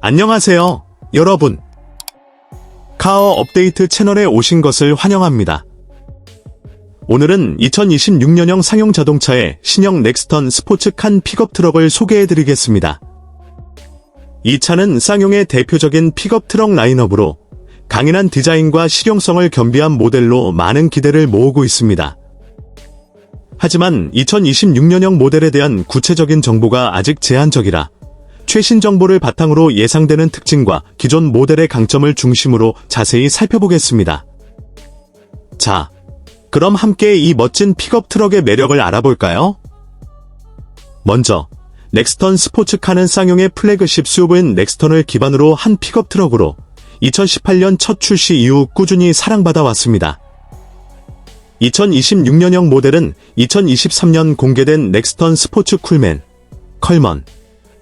안녕하세요, 여러분. 카어 업데이트 채널에 오신 것을 환영합니다. 오늘은 2026년형 상용 자동차의 신형 넥스턴 스포츠 칸 픽업 트럭을 소개해 드리겠습니다. 이 차는 쌍용의 대표적인 픽업 트럭 라인업으로 강인한 디자인과 실용성을 겸비한 모델로 많은 기대를 모으고 있습니다. 하지만 2026년형 모델에 대한 구체적인 정보가 아직 제한적이라 최신 정보를 바탕으로 예상되는 특징과 기존 모델의 강점을 중심으로 자세히 살펴보겠습니다. 자, 그럼 함께 이 멋진 픽업 트럭의 매력을 알아볼까요? 먼저, 넥스턴 스포츠카는 쌍용의 플래그십 수브인 넥스턴을 기반으로 한 픽업 트럭으로 2018년 첫 출시 이후 꾸준히 사랑받아 왔습니다. 2026년형 모델은 2023년 공개된 넥스턴 스포츠 쿨맨, 컬먼,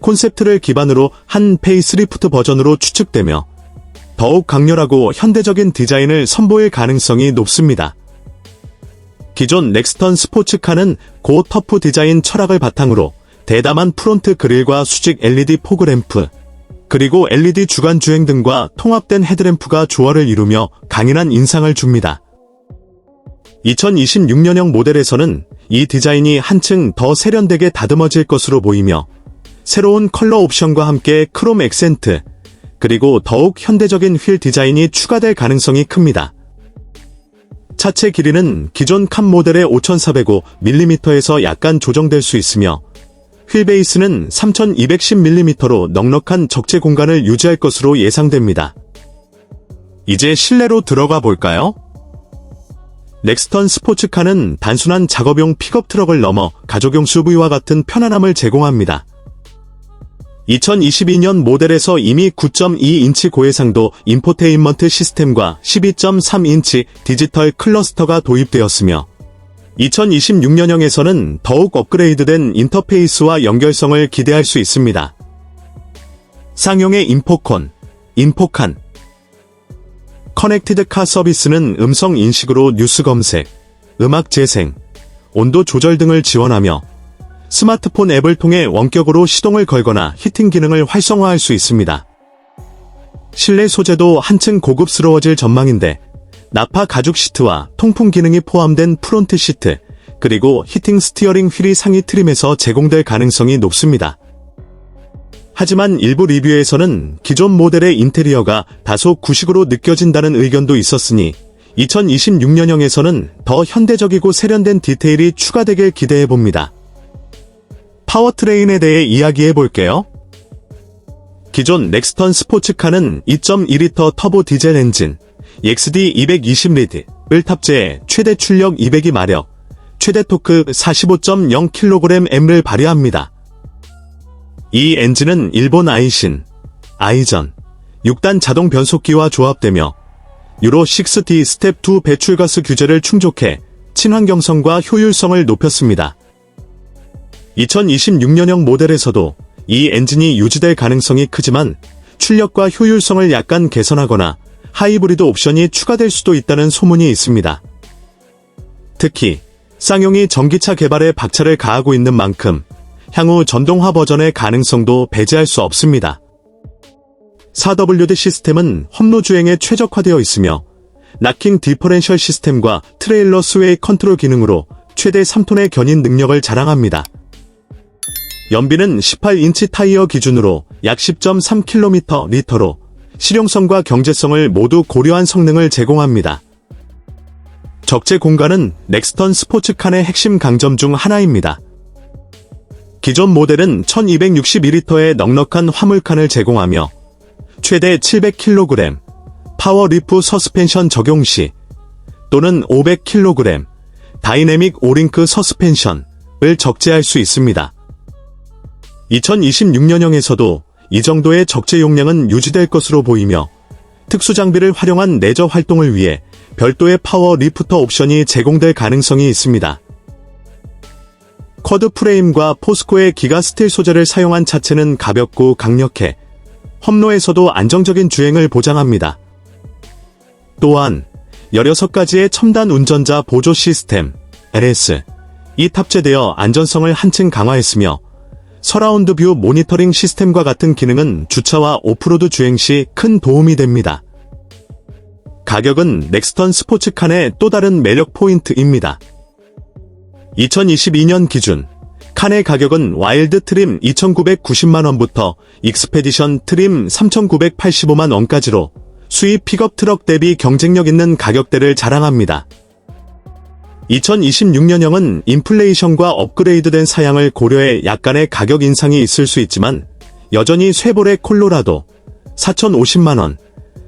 콘셉트를 기반으로 한 페이스리프트 버전으로 추측되며 더욱 강렬하고 현대적인 디자인을 선보일 가능성이 높습니다. 기존 넥스턴 스포츠카는 고 터프 디자인 철학을 바탕으로 대담한 프론트 그릴과 수직 LED 포그램프, 그리고 LED 주간 주행 등과 통합된 헤드램프가 조화를 이루며 강인한 인상을 줍니다. 2026년형 모델에서는 이 디자인이 한층 더 세련되게 다듬어질 것으로 보이며 새로운 컬러 옵션과 함께 크롬 액센트, 그리고 더욱 현대적인 휠 디자인이 추가될 가능성이 큽니다. 차체 길이는 기존 칸 모델의 5405mm에서 약간 조정될 수 있으며 휠 베이스는 3210mm로 넉넉한 적재 공간을 유지할 것으로 예상됩니다. 이제 실내로 들어가 볼까요? 넥스턴 스포츠카는 단순한 작업용 픽업 트럭을 넘어 가족용 SUV와 같은 편안함을 제공합니다. 2022년 모델에서 이미 9.2인치 고해상도 인포테인먼트 시스템과 12.3인치 디지털 클러스터가 도입되었으며 2026년형에서는 더욱 업그레이드된 인터페이스와 연결성을 기대할 수 있습니다. 쌍용의 인포콘, 인포칸 커넥티드 카 서비스는 음성 인식으로 뉴스 검색, 음악 재생, 온도 조절 등을 지원하며 스마트폰 앱을 통해 원격으로 시동을 걸거나 히팅 기능을 활성화할 수 있습니다. 실내 소재도 한층 고급스러워질 전망인데 나파 가죽 시트와 통풍 기능이 포함된 프론트 시트, 그리고 히팅 스티어링 휠이 상위 트림에서 제공될 가능성이 높습니다. 하지만 일부 리뷰에서는 기존 모델의 인테리어가 다소 구식으로 느껴진다는 의견도 있었으니 2026년형에서는 더 현대적이고 세련된 디테일이 추가되길 기대해봅니다. 파워트레인에 대해 이야기해 볼게요. 기존 넥스턴 스포츠카는 2.2리터 터보 디젤 엔진 XD 220 리드를 탑재해 최대 출력 202 마력, 최대 토크 45.0kgM를 발휘합니다. 이 엔진은 일본 아이신, 아이전, 6단 자동 변속기와 조합되며 유로 6D 스텝 2 배출가스 규제를 충족해 친환경성과 효율성을 높였습니다. 2026년형 모델에서도 이 엔진이 유지될 가능성이 크지만 출력과 효율성을 약간 개선하거나 하이브리드 옵션이 추가될 수도 있다는 소문이 있습니다. 특히 쌍용이 전기차 개발에 박차를 가하고 있는 만큼 향후 전동화 버전의 가능성도 배제할 수 없습니다. 4WD 시스템은 험로 주행에 최적화되어 있으며 락킹 디퍼렌셜 시스템과 트레일러 스웨이 컨트롤 기능으로 최대 3톤의 견인 능력을 자랑합니다. 연비는 18인치 타이어 기준으로 약 10.3km 리터로 실용성과 경제성을 모두 고려한 성능을 제공합니다. 적재 공간은 넥스턴 스포츠칸의 핵심 강점 중 하나입니다. 기존 모델은 1262리터의 넉넉한 화물칸을 제공하며 최대 700kg 파워 리프 서스펜션 적용 시 또는 500kg 다이내믹 오링크 서스펜션을 적재할 수 있습니다. 2026년형에서도 이 정도의 적재 용량은 유지될 것으로 보이며 특수 장비를 활용한 내저 활동을 위해 별도의 파워 리프터 옵션이 제공될 가능성이 있습니다. 쿼드 프레임과 포스코의 기가 스틸 소재를 사용한 차체는 가볍고 강력해 험로에서도 안정적인 주행을 보장합니다. 또한 16가지의 첨단 운전자 보조 시스템, LS, 이 탑재되어 안전성을 한층 강화했으며 서라운드 뷰 모니터링 시스템과 같은 기능은 주차와 오프로드 주행 시 큰 도움이 됩니다. 가격은 넥스턴 스포츠칸의 또 다른 매력 포인트입니다. 2022년 기준 칸의 가격은 와일드 트림 2,990만원부터 익스페디션 트림 3,985만원까지로 수입 픽업 트럭 대비 경쟁력 있는 가격대를 자랑합니다. 2026년형은 인플레이션과 업그레이드된 사양을 고려해 약간의 가격 인상이 있을 수 있지만 여전히 쉐보레 콜로라도 4,050만원,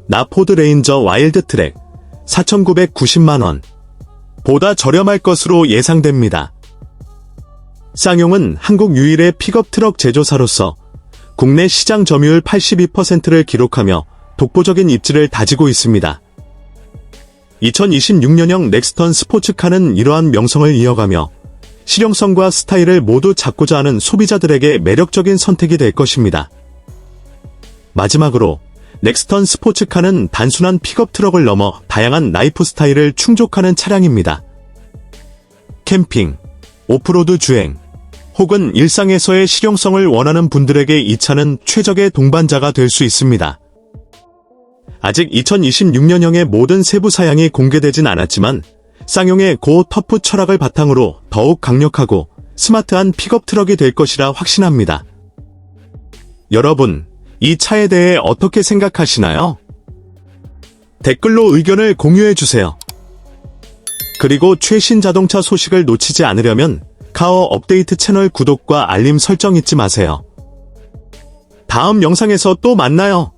나포드 레인저 와일드 트랙 4,990만원 보다 저렴할 것으로 예상됩니다. 쌍용은 한국 유일의 픽업 트럭 제조사로서 국내 시장 점유율 82%를 기록하며 독보적인 입지를 다지고 있습니다. 2026년형 넥스턴 스포츠카는 이러한 명성을 이어가며 실용성과 스타일을 모두 잡고자 하는 소비자들에게 매력적인 선택이 될 것입니다. 마지막으로 넥스턴 스포츠카는 단순한 픽업 트럭을 넘어 다양한 라이프 스타일을 충족하는 차량입니다. 캠핑, 오프로드 주행, 혹은 일상에서의 실용성을 원하는 분들에게 이 차는 최적의 동반자가 될 수 있습니다. 아직 2026년형의 모든 세부 사양이 공개되진 않았지만 쌍용의 고 터프 철학을 바탕으로 더욱 강력하고 스마트한 픽업 트럭이 될 것이라 확신합니다. 여러분, 이 차에 대해 어떻게 생각하시나요? 댓글로 의견을 공유해주세요. 그리고 최신 자동차 소식을 놓치지 않으려면 카어 업데이트 채널 구독과 알림 설정 잊지 마세요. 다음 영상에서 또 만나요.